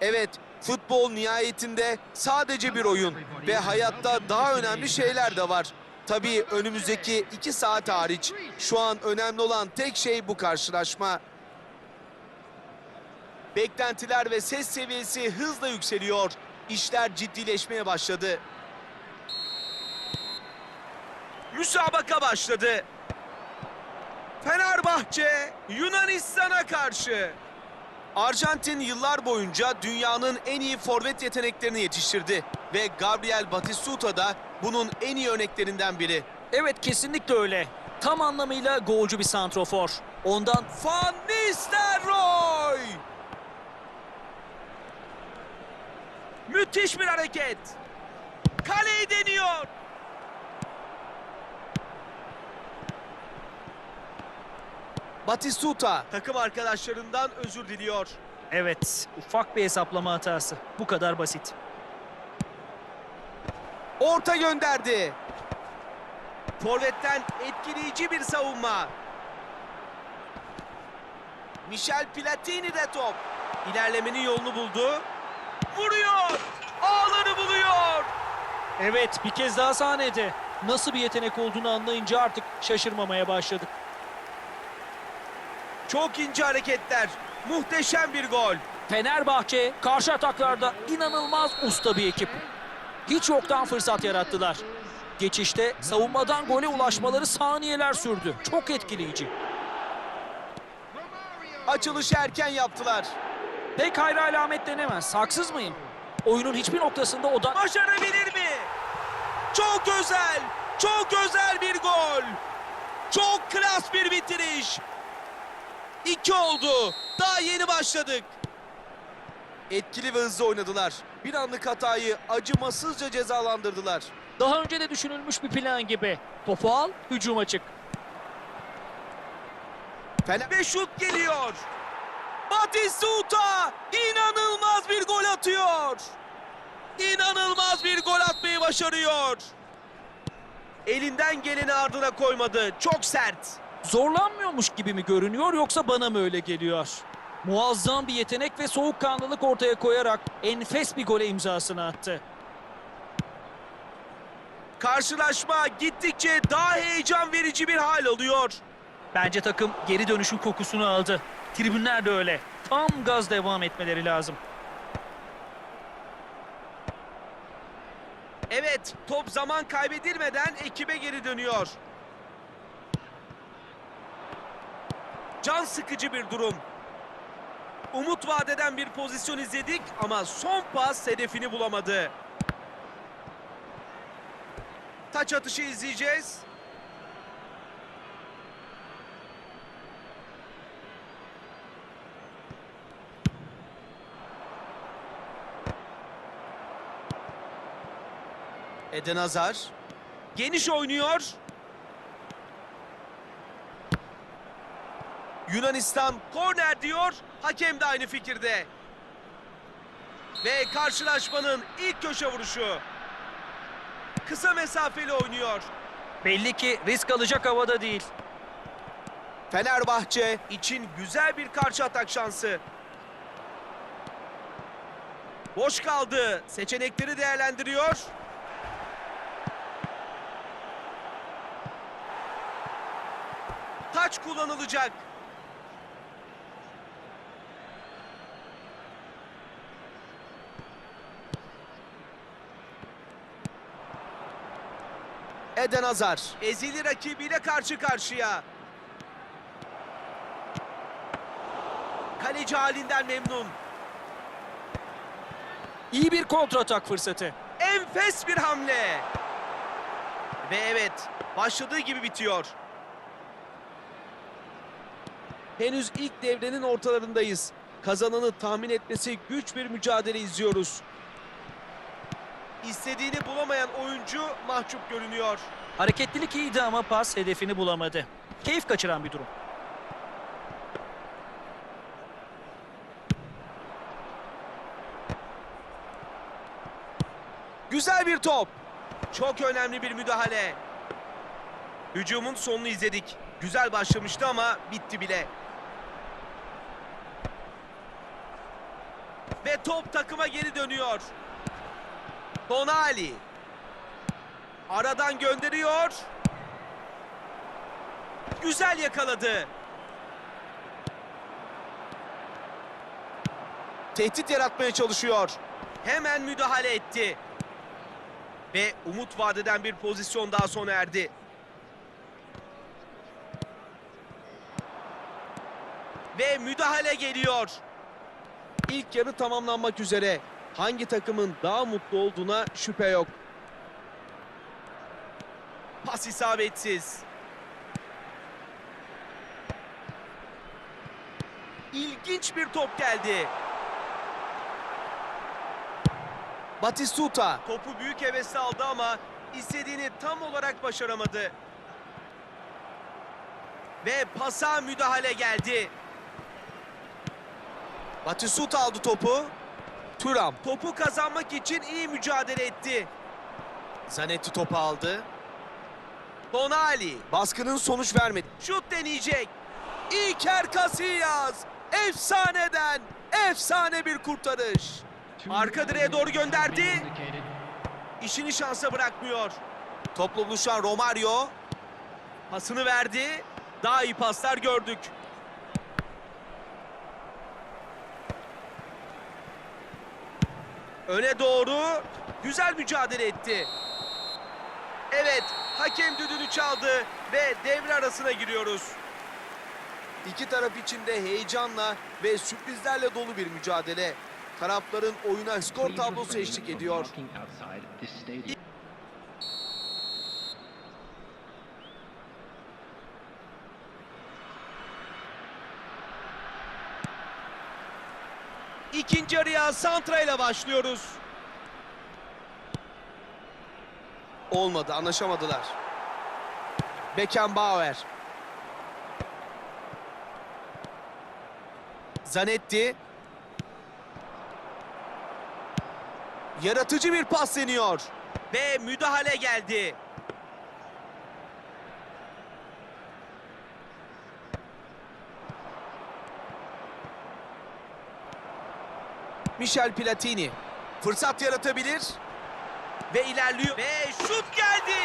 Evet, futbol nihayetinde sadece bir oyun ve hayatta daha önemli şeyler de var. Tabii önümüzdeki iki saat hariç şu an önemli olan tek şey bu karşılaşma. Beklentiler ve ses seviyesi hızla yükseliyor. İşler ciddileşmeye başladı. Müsabaka başladı. Fenerbahçe Yunanistan'a karşı. Arjantin yıllar boyunca dünyanın en iyi forvet yeteneklerini yetiştirdi ve Gabriel Batistuta da bunun en iyi örneklerinden biri. Evet kesinlikle öyle. Tam anlamıyla golcü bir santrofor. Ondan Van Nistelrooy! Müthiş bir hareket. Kaleyi deniyor. Batistuta takım arkadaşlarından özür diliyor. evet ufak bir hesaplama hatası. Bu kadar basit. Orta gönderdi. Forvet'ten etkileyici bir savunma. Michel Platini de top. İlerlemenin yolunu buldu. Vuruyor. Ağları buluyor. Evet bir kez daha sahnede. Nasıl bir yetenek olduğunu anlayınca artık şaşırmamaya başladık. Çok ince hareketler. Muhteşem bir gol. Fenerbahçe karşı ataklarda inanılmaz usta bir ekip. Hiç yoktan fırsat yarattılar. Geçişte savunmadan gole ulaşmaları saniyeler sürdü. Çok etkileyici. Açılışı erken yaptılar. Pek hayra alamet denemez. Haksız mıyım? Oyunun hiçbir noktasında odak... Başarabilir mi? Çok özel. Çok özel bir gol. Çok klas bir bitiriş. İki oldu. Daha yeni başladık. Etkili ve hızlı oynadılar. Bir anlık hatayı acımasızca cezalandırdılar. Daha önce de düşünülmüş bir plan gibi. Topu al, hücuma çık. Fener ve şut geliyor. Batistuta inanılmaz bir gol atıyor. İnanılmaz bir gol atmayı başarıyor. Elinden geleni ardına koymadı. Çok sert. Zorlanmıyormuş gibi mi görünüyor yoksa bana mı öyle geliyor? Muazzam bir yetenek ve soğukkanlılık ortaya koyarak enfes bir gole imzasını attı. Karşılaşma gittikçe daha heyecan verici bir hal alıyor. Bence takım geri dönüşün kokusunu aldı. Tribünler de öyle. Tam gaz devam etmeleri lazım. Evet, top zaman kaybedilmeden ekibe geri dönüyor. Can sıkıcı bir durum. Umut vadeden bir pozisyon izledik ama son pas hedefini bulamadı. Taç atışı izleyeceğiz. Eden Hazar. Geniş oynuyor. Yunanistan korner diyor. Hakem de aynı fikirde. Ve karşılaşmanın ilk köşe vuruşu. Kısa mesafeli oynuyor. Belli ki risk alacak havada değil. Fenerbahçe için güzel bir karşı atak şansı. Boş kaldı. Seçenekleri değerlendiriyor. Taç kullanılacak. Eden Hazar ezili rakibiyle karşı karşıya. Kaleci halinden memnun. İyi bir kontratak fırsatı. Enfes bir hamle. Ve evet, başladığı gibi bitiyor. Henüz ilk devrenin ortalarındayız. Kazananı tahmin etmesi güç bir mücadele izliyoruz. İstediğini bulamayan oyuncu mahcup görünüyor. Hareketlilik iyiydi ama pas hedefini bulamadı. Keyif kaçıran bir durum. Güzel bir top. Çok önemli bir müdahale. Hücumun sonunu izledik. Güzel başlamıştı ama bitti bile. Ve top takıma geri dönüyor. Tonali. Aradan gönderiyor. Güzel yakaladı. Tehdit yaratmaya çalışıyor. Hemen müdahale etti. Ve umut vadeden bir pozisyon daha sona erdi. Ve müdahale geliyor. İlk yarı tamamlanmak üzere. Hangi takımın daha mutlu olduğuna şüphe yok. Pas isabetsiz. İlginç bir top geldi. Batistuta topu büyük hevesle aldı ama istediğini tam olarak başaramadı. Ve pasa müdahale geldi. Batistuta aldı topu. Turam topu kazanmak için iyi mücadele etti. Zanetti topu aldı. Tonali baskının sonuç vermedi. Şut deneyecek. İker Casillas efsaneden efsane bir kurtarış. Arka direğe doğru gönderdi. İşini şansa bırakmıyor. Topla buluşan Romario pasını verdi. Daha iyi paslar gördük. Öne doğru güzel mücadele etti. Evet, hakem düdüğünü çaldı ve devre arasına giriyoruz. İki taraf için de heyecanla ve sürprizlerle dolu bir mücadele. Tarafların oyuna skor tablosu eşlik ediyor. İkinci araya Santra ile başlıyoruz. Olmadı, anlaşamadılar. Beckenbauer. Zanetti. Yaratıcı bir pas deniyor. Ve müdahale geldi. Michel Platini. Fırsat yaratabilir. Ve ilerliyor. Ve şut geldi.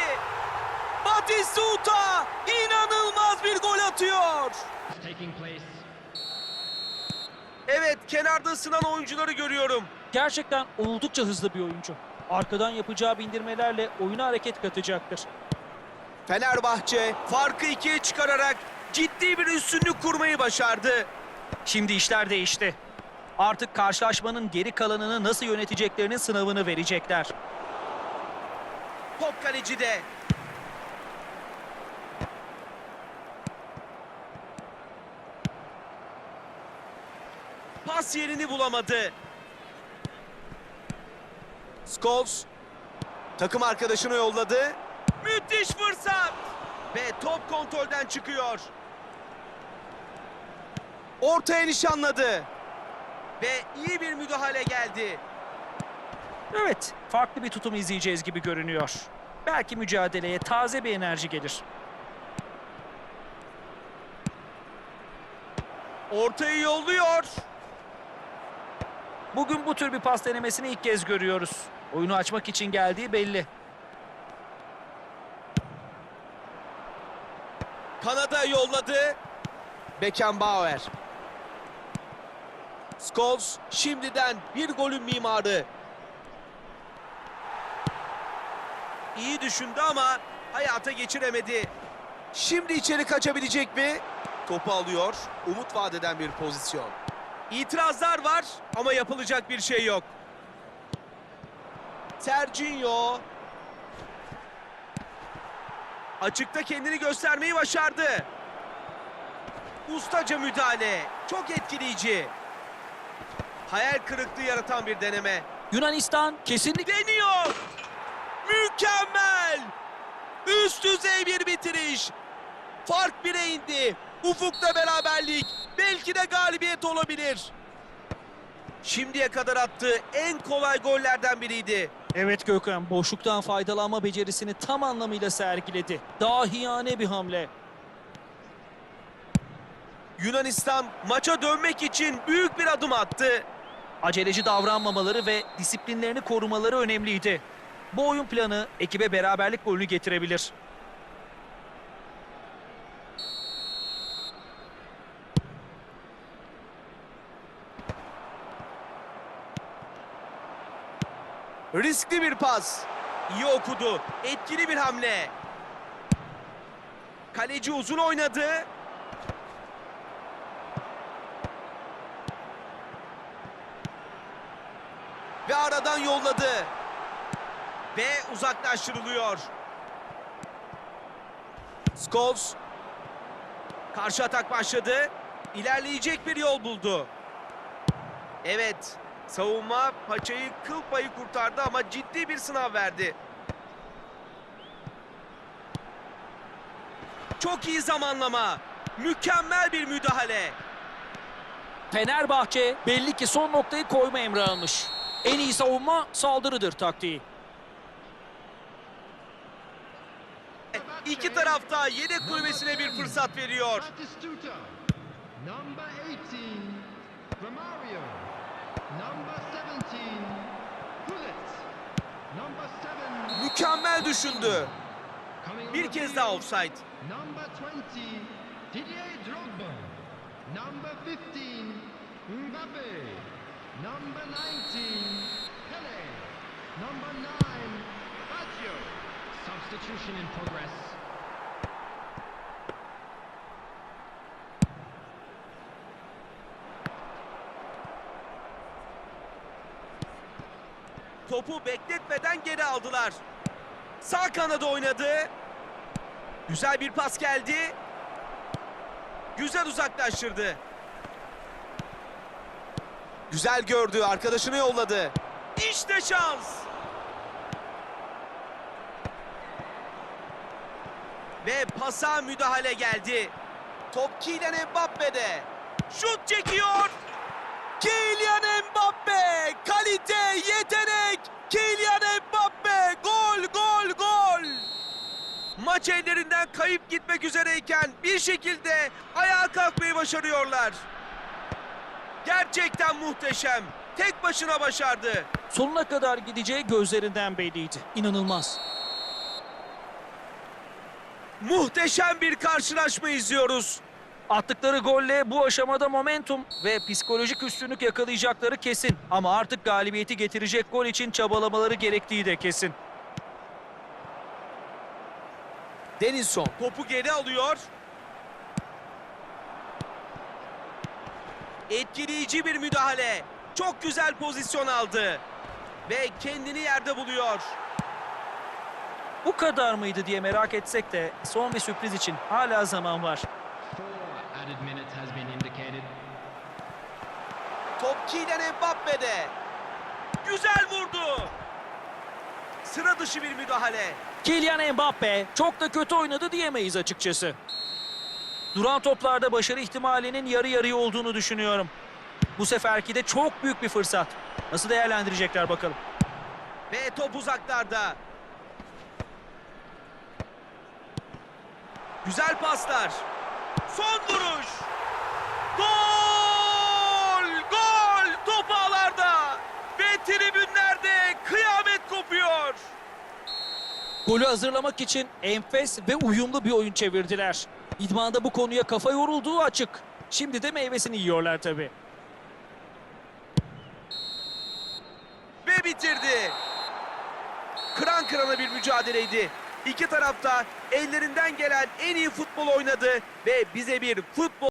Batistuta inanılmaz bir gol atıyor. Evet kenarda ısınan oyuncuları görüyorum. Gerçekten oldukça hızlı bir oyuncu. Arkadan yapacağı bindirmelerle oyuna hareket katacaktır. Fenerbahçe farkı ikiye çıkararak ciddi bir üstünlük kurmayı başardı. Şimdi işler değişti. Artık karşılaşmanın geri kalanını nasıl yöneteceklerinin sınavını verecekler. Top kalecide. Pas yerini bulamadı. Scholes takım arkadaşını yolladı. Müthiş fırsat. Ve top kontrolden çıkıyor. Ortaya nişanladı. Ve iyi bir müdahale geldi. Evet, farklı bir tutum izleyeceğiz gibi görünüyor. Belki mücadeleye taze bir enerji gelir. Ortayı yolluyor. Bugün bu tür bir pas denemesini ilk kez görüyoruz. Oyunu açmak için geldiği belli. Kanada yolladı. Beckenbauer. Scholes şimdiden bir golün mimarı. İyi düşündü ama hayata geçiremedi. Şimdi içeri kaçabilecek mi? Topu alıyor. Umut vadeden bir pozisyon. İtirazlar var ama yapılacak bir şey yok. Serginho Açıkta kendini göstermeyi başardı. Ustaca müdahale. Çok etkileyici. Hayal kırıklığı yaratan bir deneme. Yunanistan kesinlikle Deniyor. Mükemmel. Üst düzey bir bitiriş. Fark bire indi. Ufukta beraberlik. Belki de galibiyet olabilir. Şimdiye kadar attığı en kolay gollerden biriydi. Evet Gökhan, boşluktan faydalanma becerisini tam anlamıyla sergiledi. Dahiyane bir hamle. Yunanistan maça dönmek için büyük bir adım attı. Aceleci davranmamaları ve disiplinlerini korumaları önemliydi. Bu oyun planı ekibe beraberlik golünü getirebilir. Riskli bir pas. İyi okudu. Etkili bir hamle. Kaleci uzun oynadı. Aradan yolladı. Ve uzaklaştırılıyor. Scholes. Karşı atak başladı. İlerleyecek bir yol buldu. Evet. Savunma paçayı kıl payı kurtardı ama ciddi bir sınav verdi. Çok iyi zamanlama. Mükemmel bir müdahale. Fenerbahçe belli ki son noktayı koyma emri almış. En iyi savunma saldırıdır taktiği. İki tarafta yedek kulübesine bir fırsat veriyor. Batistuta. Number 18, Romario. Number 17, Gullit. Number 7, Mükemmel düşündü. Bir kez daha offside. Number 20, Didier Drogba. Number 15, Mbappe. Number 19, Pele. Number 9, Baggio. Substitution in progress. Topu bekletmeden geri aldılar. Sağ kanada oynadı. Güzel bir pas geldi. Güzel uzaklaştırdı. Güzel gördü. Arkadaşını yolladı. İşte şans. Ve pasa müdahale geldi. Top Kylian Mbappe'de. Şut çekiyor. Kylian Mbappe! Kalite, yetenek! Kylian Mbappe! Gol, gol, gol! Maç ellerinden kayıp gitmek üzereyken bir şekilde ayağa kalkmayı başarıyorlar. Gerçekten muhteşem. Tek başına başardı. Sonuna kadar gideceği gözlerinden belliydi. İnanılmaz. Muhteşem bir karşılaşma izliyoruz. Attıkları golle bu aşamada momentum ve psikolojik üstünlük yakalayacakları kesin. Ama artık galibiyeti getirecek gol için çabalamaları gerektiği de kesin. Denilson topu geri alıyor. Etkileyici bir müdahale. Çok güzel pozisyon aldı. Ve kendini yerde buluyor. Bu kadar mıydı diye merak etsek de son bir sürpriz için hala zaman var. Top Kylian Mbappe'de. Güzel vurdu. Sıra dışı bir müdahale. Kylian Mbappe çok da kötü oynadı diyemeyiz açıkçası. Duran toplarda başarı ihtimalinin yarı yarıya olduğunu düşünüyorum. Bu seferki de çok büyük bir fırsat. Nasıl değerlendirecekler bakalım. Ve top uzaklarda. Güzel paslar. Son vuruş. Gol! Gol! Top ağlarda. Ve tribünlerde kıyamet kopuyor. Golü hazırlamak için enfes ve uyumlu bir oyun çevirdiler. İdmanda bu konuya kafa yorulduğu açık. Şimdi de meyvesini yiyorlar tabii. Ve bitirdi. Kıran kırana bir mücadeleydi. İki tarafta ellerinden gelen en iyi futbol oynadı ve bize bir futbol